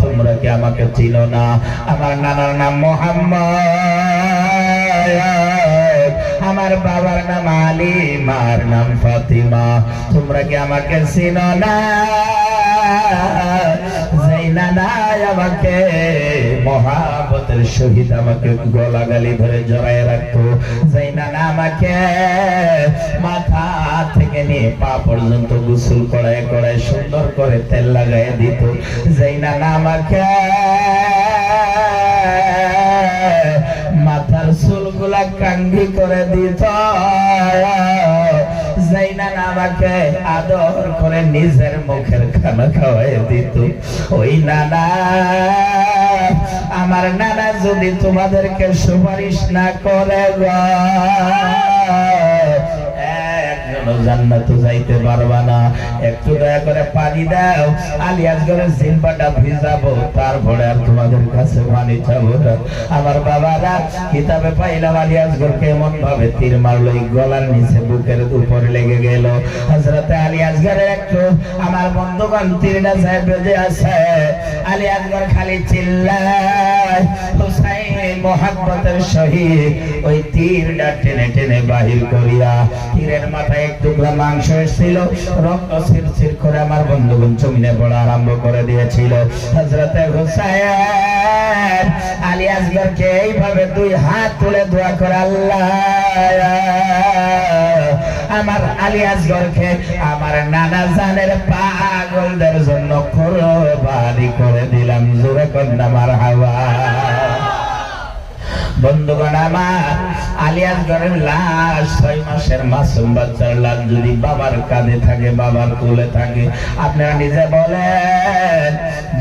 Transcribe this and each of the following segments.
তোমরা কি আমাকে চিন না? আমার নানার নাম মোহাম্মদ। আমার বাবার নাম আলী, মার নাম ফাতিমা। তোমরা কি আমাকে চিন না? যেই আমাকে মহাবতের সহিত আমাকে গলা গালি ধরে জড়ায় রাখতো। যেই নানা আমাকে মাথা থেকে নিয়ে পা পর্যন্ত গোসল করায় করায় সুন্দর করে তেল লাগাই দিত। যেই নানা আমাকে মাথার চুলগুলা কাঙ্গি করে দিত। যেই নানা আমাকে আদর করে নিজের মুখের খানা খাওয়াই দিত। ওই নানা, আমার নানা যদি তোমাদেরকে সুপারিশ না করে গো একজনও জান্নাতে যাইতে পারবা না? একটু দয়া করে পানি দাও। আলিয়াস করে জিম্বাটা ভিজাবো, তারপরে আর তোমাদের কাছে পানি চাবো আমার বাবারা, কিতাবে পাইলাম আলিয়াস ঘরকে এমন ভাবে তীর মারলো, এই গলার নিচে বুকের উপরে লেগে গেল। হজরতে আলিয়াস ঘরে একটু, আমার বন্ধুগণ, তীরটা সাহেব বেজে আছে আলিয়াস ঘর খালি চিল্লায়, হুসাইন মোহাম্মতের সহিত ওই তীরটা টেনে টেনে বাহির করিয়া তীরের মাথায় এক টুকরা মাংস এসেছিল, রক্ত ছিরছির করে আমার বন্ধুগণ জমিনে পড়া আরম্ভ করে দিয়েছিল। হজরতে হুসাইন আলী আসগরকে এইভাবে দুই হাত তুলে দোয়া করে, আল্লাহ, আমার আলী আসগরকে আমার নানা জানের পাগলদের জন্য কোরবানি করে দিলাম, জোরে কন্যা মার হাওয়া বন্ধুগণ আমার আলিয়াস ঘরের লাশ ছয় মাসের মাসুম বাচ্চার লাশ যদি বাবার কাঁধে থাকে, বাবার কোলে থাকে, আপনারা নিজে বলেন,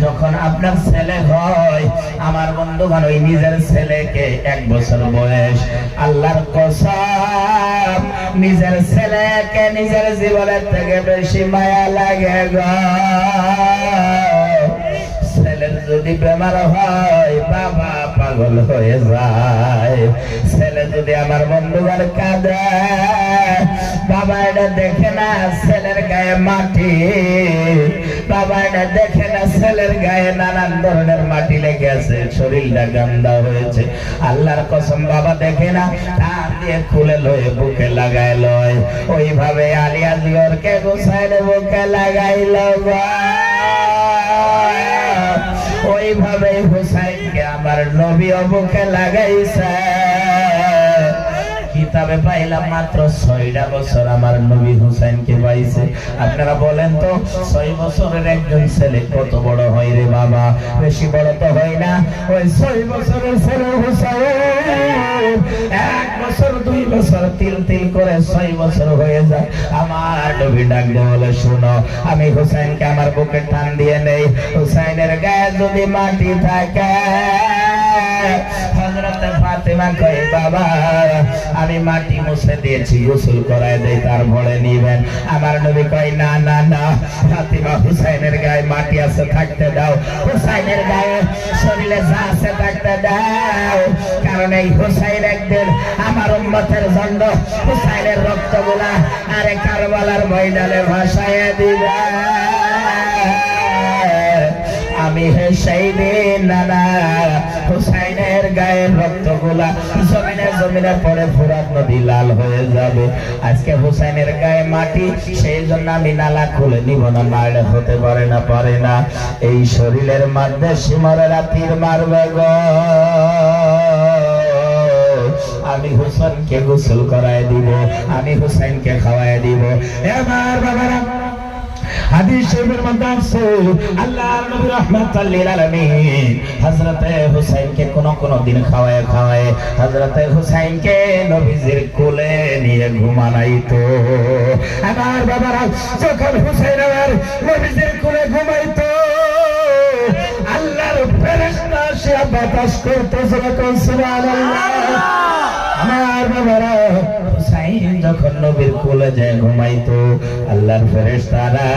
যখন আপনার ছেলে হয়, আমার বন্ধুগণ ওই নিজের ছেলেকে এক বছর বয়স, আল্লাহর কসম, নিজের ছেলেকে নিজের জীবনের থেকে বেশি মায়া লাগে গো। যদি বেমার হয়, বাবা পাগল হয়ে যায়। ছেলে যদি আমার বন্ধুগার কাঁদে, বাবা এটা দেখে না ছেলের গায়ে মাটি। বাবা এটা দেখে না ছেলের গায়ে নানান ধরনের মাটি লেগে আছে, শরীরটা গান্দা হয়েছে। আল্লাহর কসম বাবা দেখে না টান দিয়ে খুলে লয়ে বুকে লাগাই লয়। ওইভাবে আলিয়াজ গরকে গোসাইলে বুকে লাগাইল গো। ওইভাবে হুসাইনকে আমার নবী অবুকে লাগাইছে। কিতাবে পাইলাম মাত্র ছয়টা বছর আমার নবী হুসাইনকে পাইছে। আপনারা বলেন তো, ছয় বছরের একজন ছেলে কত বড় হয় রে বাবা? বেশি বড় তো হয় না। ওই ছয় বছরের ছেলে হুসাইন, এক বছর, দুই বছর তিল তিল করে ছয় বছর হয়ে যায়। আমার নবী ডাক বলে, শুনো, আমি হুসাইনকে আমার বুকে টান দিয়ে নেই। হুসাইনের গায়ে যদি মাটি থাকে ফাতেমা কয়, বাবা, আমি মাটি মুছে দিয়েছি, গোসল করায় দেই, তার ভরে নিবেন। আমার নবী কয়, না না না, ফাতেমা হুসাইনের গায়ে মাটি আছে, থাকতে দাও। হুসাইনের গায়ে শরীরে যা আছে, থাকতে দাও। কারণ এই হুসাইন একদিন আমার উম্মতের জন্য হুসাইনের রক্তগুলা আরে কারবালার ময়দানে ভাসায় দিবে। আমি হে নানা। হুসাইনের গায়ের রক্তগুলা জমিনে জমিনে পড়ে ফুরাত নদী লাল হয়ে যাবে। আজকে হুসাইনের গায়ে মাটি, সেই জন্য আমি নালা খুলে নিব না নাড়ে হতে পারে না পারে না। এই শরীরের মধ্যে সিমরেরা তীর মারবে গো। আমি হুসাইনকে গোসল করায় দিব, আমি হুসাইনকে খাওয়ায় দিব। এবার বাবারা হাদিস শরীফের মধ্যে আছে আল্লাহর নবী রাহমাতাল লিল আলামিন। হযরতে হুসাইনকে কোন কোন দিন খাওয়ায় খাওয়ায় হযরতে হুসাইনকে নবীজির কোলে নিয়ে ঘুমানাইতো। আমার বাবারা, যখন হুসাইন আমার নবীজির কোলে ঘুমাইতো আমার হুসাইন যখন নবীর কোলে যায় ঘুমাইতো, আল্লাহর ফেরেশতারা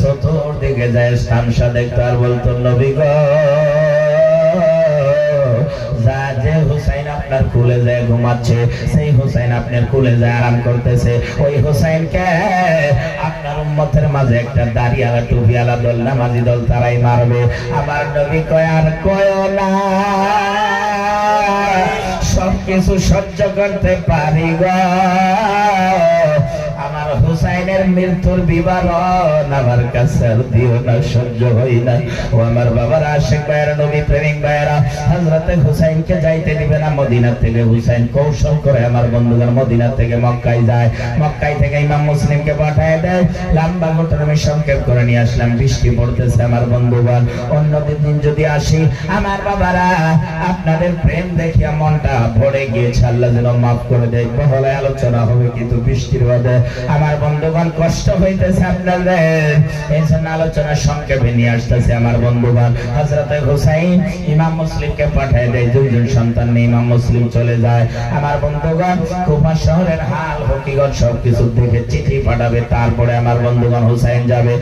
চতুর্দিকে যায় শামসা দেখতো আর বলতো, নবী গো, যা যে হুসাইন আপনার কুলে যায় ঘুমাচ্ছে, সেই হুসাইন আপনার কুলে যায় আরাম করতেছে। ওই হুসাইনকে আপনার উম্মতের মাঝে একটা দাড়িয়ালা টুপিয়ালা দল, নামাজি দল তারাই মারবে। আমার নবী কয়, আর কয় না। সবকিছু সহ্য করতে পারি গো। আমার হুসাইনের মৃত্যুর বিবরণ আমার কাছে আর দিও না, সহ্য হই না। ও আমার বাবার, আশেক ভাইয়েরা নবী, প্রেমিক ভাইয়েরা হজরতে হুসাইনকে যাইতে দিবে না মদিনা থেকে। হুসাইন কৌশল করে আমার বন্ধুগণ মদিনা থেকে মক্কায় যায়। মক্কায় থেকে ইমাম মুসলিমকে পাঠায় দেয়। লম্বা ঘটনা আমি সংক্ষেপ করে নিয়ে আসলাম। বৃষ্টি পড়তেছে আমার বন্ধুগণ অন্য দিন যদি আসি, আমার বাবারা, আপনাদের প্রেম দেখিয়া মনটা ভরে গিয়েছে। আল্লাহ যেন মাফ করে দেয়। বহলে আলোচনা হবে কিন্তু বৃষ্টির বাদে। আমার বন্ধুগণ কষ্ট হইতেছে আপনাদের। এই জন্য আলোচনা সংক্ষেপে নিয়ে আসতেছে আমার বন্ধুবান হজরতে হুসাইন ইমাম মুসলিমকে পাঠিয়ে দেয়। দুইজন সন্তান নিয়ে ইমাম মুসলিম চলে যায়। আমার বন্ধুগণ, কুফা শহরের হাল হকিগত সবকিছু দেখে চিঠি পাঠাবে। তারপরে আমার বন্ধুগণ হুসাইন যাবে।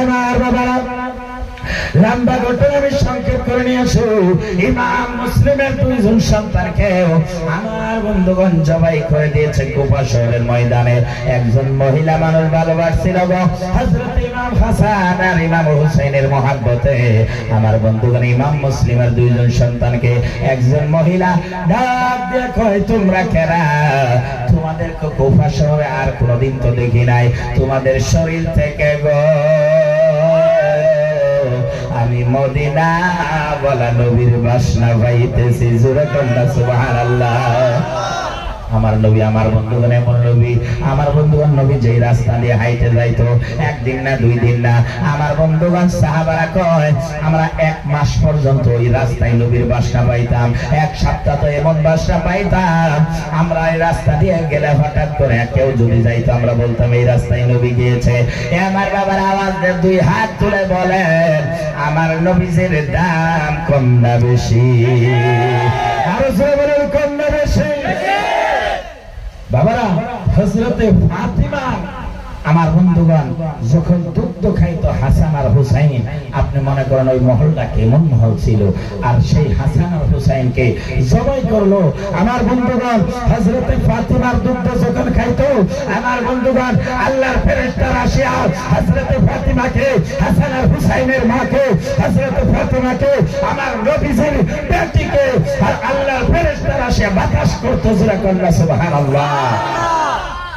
আমার বাবারা লম্বা ঘটনা আমি সংক্ষেপ করে নিয়ে আসো। ইমাম মুসলিমের দুইজন সন্তানকে আমার বন্ধুগণ জবাই করে দিয়েছে কুফা শহরের ময়দানে। একজন মহিলা মানুষ ভালোবাসছিল গো। হযরত ইমাম হাসান আর ইমাম হুসাইনের মহাব্বতে আমার বন্ধুগণ ইমাম মুসলিমের দুইজন সন্তানকে একজন মহিলা ডাক দিয়ে কয়, তোমরা কেরা? তোমাদের কুফা শহরে আর কোনোদিন তো দেখি নাই। তোমাদের শরীর থেকে গো আমি মদিনা বলা নবীর বাসনা পাইতেছি। জোরে কন্যা সুবহানাল্লাহ। আমার নবী, আমার বন্ধুগণ এমন নবী, আমার বন্ধুগণ নবী যেই রাস্তা দিয়ে হাইটে যাইতো, একদিন না দুই দিন না, আমার বন্ধুগণ সাহাবারা কয়, আমরা এক মাস পর্যন্ত ওই রাস্তায় নবীর বাসা পাইতাম, এক সপ্তাহ তো এমন বাসা পাইতাম, আমরা এই রাস্তা দিয়ে গেলে হঠাৎ করে কেউ যদি যাইতো, আমরা বলতাম, এই রাস্তায় নবী গিয়েছে। আমার বাবার আওয়াজ দুই হাত তুলে বলেন আমার নবীজের দাম কম না বেশি। আরও বলেন কম না বেশি বাবারা হজরতে ফাতিমা, আমার বন্ধুগণ, যখন দুগ্ধ খাইতো হাসান আর হুসাইন, আপনি মনে করেন ওই মহলটা কেমন মহল ছিল? আর সেই হাসান আর হুসাইনকে জবাই করল, আমার বন্ধুগণ হজরতে ফাতিমার দুগ্ধ যখন খাইতো, আমার বন্ধুগণ, আল্লাহর ফেরেশতার আসিয়া হজরতে ফাতিমাকে, হাসান আর হুসাইনের মাকে হজরতে ফাতিমাকে, আমার নবীজির বেটিকে আর আল্লাহর ফেরেশতার আসিয়া বাতাস করতো কন্যা সুবহানাল্লাহ।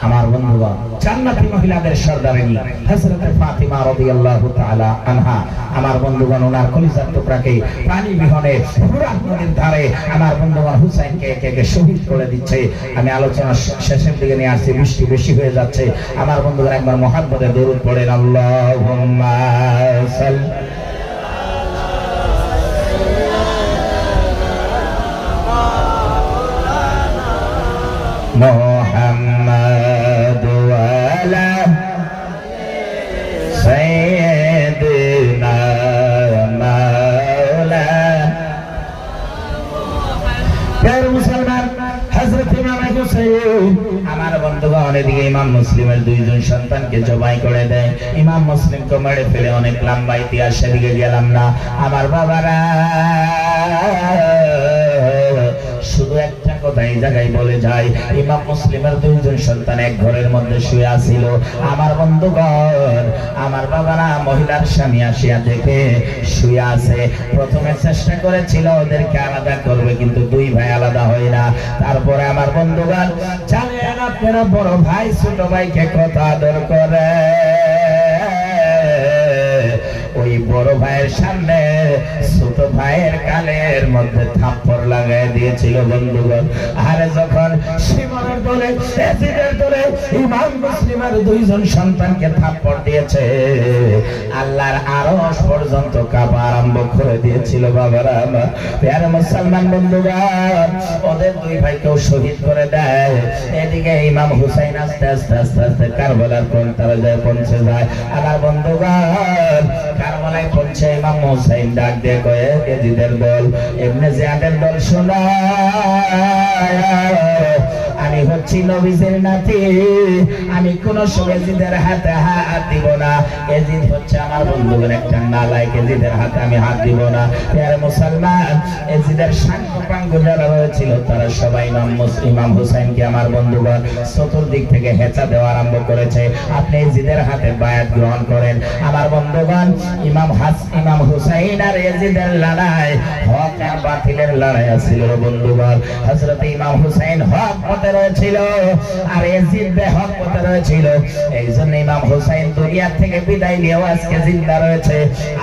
আমার বন্ধুগণ, জান্নাতি মহিলাদের সর্দারিনী হযরত ফাতিমা রাদিয়াল্লাহু তাআলা আনহা, আমার বন্ধুগণ, ওনার কলিজার টুকরাকে পানি বিহনে ফুরাত নদীর ধারে আমার বন্ধুগণ হুসাইনকে একে একে শহীদ করে দিচ্ছে আমি আলোচনা শেষের দিকে নিয়ে আসছি, বৃষ্টি বেশি হয়ে যাচ্ছে আমার বন্ধুগণ, একবার মহাব্বতে দরুদ পড়েন, আল্লাহুম্মা সাল্লি No. আমার বন্ধুগণ, এদিকে ইমাম মুসলিমের দুইজন সন্তানকে জবাই করে দেয়। ইমাম মুসলিমকে মেরে ফেলে অনেক লম্বা ইতিহাস সেদিকে গেলাম না। আমার বাবারা, শুধু একটা কথা জায়গায় বলে ইমাম মুসলিমের দুইজন সন্তান এক ঘরের মধ্যে শুয়ে আমার বন্ধুগণ, আমার বাবারা, মহিলার স্বামী আসিয়া দেখে শুয়ে আছে। প্রথমে চেষ্টা করেছিল ওদেরকে আলাদা করবে, কিন্তু দুই ভাই আলাদা হয় না। তারপরে আমার বন্ধুগণ, জানেন আপনারা বড় ভাই, ছোট ভাইকে কত আদর করে? বড় ভাইয়ের সামনে, ছোট ভাইয়ের কালের মধ্যে থাপ্পড় লাগাই দিয়েছিল বন্ধুগণ। আরে যখন সীমানার দলে, এসিডের দলে ইমাম মুসলিমের দুইজন সন্তানকে থাপ্পড় দিয়েছে আল্লাহর আরশ পর্যন্ত কাঁপা আরম্ভ করে দিয়েছিল বাবারা আমার। মুসলমান বন্ধুগণ ওদের দুই ভাইকেও শহীদ করে দেয়। এদিকে ইমাম হুসাইন আস্তে আস্তে আস্তে আস্তে কারবালার প্রান্তরে যায়, পৌঁছে যায়। আমার বন্ধুগণ, কারবালায় পৌঁছে ইমাম হুসাইন ডাক দিয়ে কয়ে এজিদের দল, এমনি জিয়াদের দল শোনা। আমি হচ্ছি নবীজের নাতি। আমি কোন সময় এজিদের হাতে হাত দিব না। এজিদ হচ্ছে আমার বন্ধুগণ একটা নালায়ক এজিদের হাতে আমি হাত দিব না। প্যারে মুসলমান এজিদের সাঙ্গ যারা রয়েছিল, তারা সবাই ইমাম ইমাম হুসাইনকে আমার বন্ধুগণ চতুর্দিক থেকে হেঁচা দেওয়া আরম্ভ করেছে। আপনি এজিদের হাতে বায়াত গ্রহণ করেন। আমার বন্ধুগণ, ইমাম হাস, ইমাম হুসাইন আর এজিদের লড়াই হক আর বাতিলের লড়াই আছিল বন্ধুগণ। হযরত ইমাম হুসাইন হক পথে রয়েছিল আর এজিদ বেহক পথে রয়েছিল। এই জন্য ইমাম হুসাইন দুনিয়া থেকে বিদায় নিয়েও আজকে আজকে জিন্দা রয়েছে।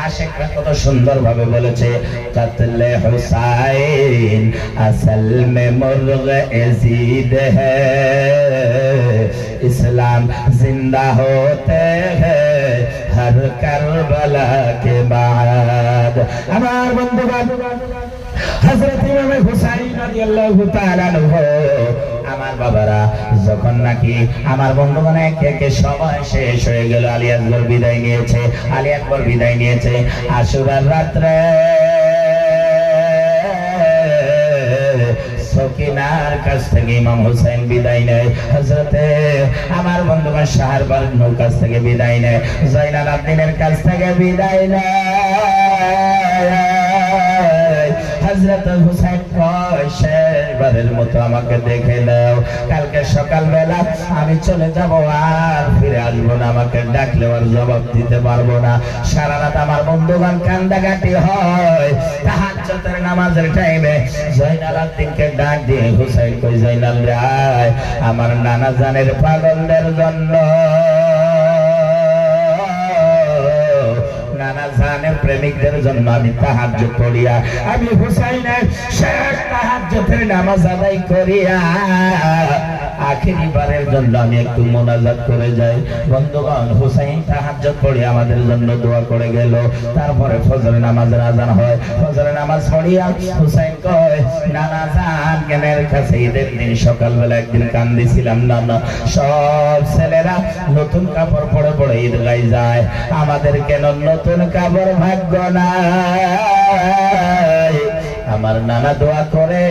আশেখরা কত সুন্দর ভাবে বলেছে, কাতলে হুসাইন, আসল মে মুরগ এজিদ ইসলাম জিন্দা হতে হর কারবালা কে বাদ। আমার বন্ধুবান হযরত ইমাম হুসাইন আমার বাবারা, যখন নাকি আমার বন্ধুগণ একে একে সময় শেষ হয়ে গেল, আলী আকবর বিদায় নিয়েছে, আলী আকবর বিদায় নিয়েছে রাত্রে সকিনার কাছ থেকে বিদায় আমার বন্ধুগণ শাহার বানুর কাছ থেকে বিদায় নেয়, জয়নাল আব্দিনের কাছ থেকে বিদায় নেয়। হজরত হুসাইন শেষবারের মতো আমাকে দেখে নাও। কালকে সকালবেলা আমি চলে যাব আর ফিরে আসব না। আমাকে ডাকলে আর জবাব দিতে পারব না। সারা রাত আমার বন্ধুগণ কান্দাকাটি হয়। তাহাজ্জুদের নামাজের টাইমে জয়নাল আব্দিনকে ডাক দিয়ে হুসাইন কই জয়নাল রায় আমার নানা জানের পাগলদের জন্য। নানা জানের প্রেমিকদের জন্য আমি তাহাজ্জুদ পড়িয়া আমি হুসাইনের শেষ তাহাজ্জুদের নামাজ আদায় করিয়া আখেরি বারের জন্য আমি একটু মোনাজাত করে যাই। বন্ধুগণ, হুসাইন তাহাজ্জুদ পড়ে আমাদের জন্য দোয়া করে গেল। তারপরে ফজর নামাজের আজান হয়। ফজর নামাজ পড়িয়া হুসাইন কয়, নানা জান, জ্ঞানের কাছে ঈদের দিন সকালবেলা একদিন কান্দিছিলাম, নানা। সব ছেলেরা নতুন কাপড় পরে পরে ঈদ গাই যায়। আমাদের কেন নতুন কাপড় ভাগ্য নাই? আমার নানা দোয়া করে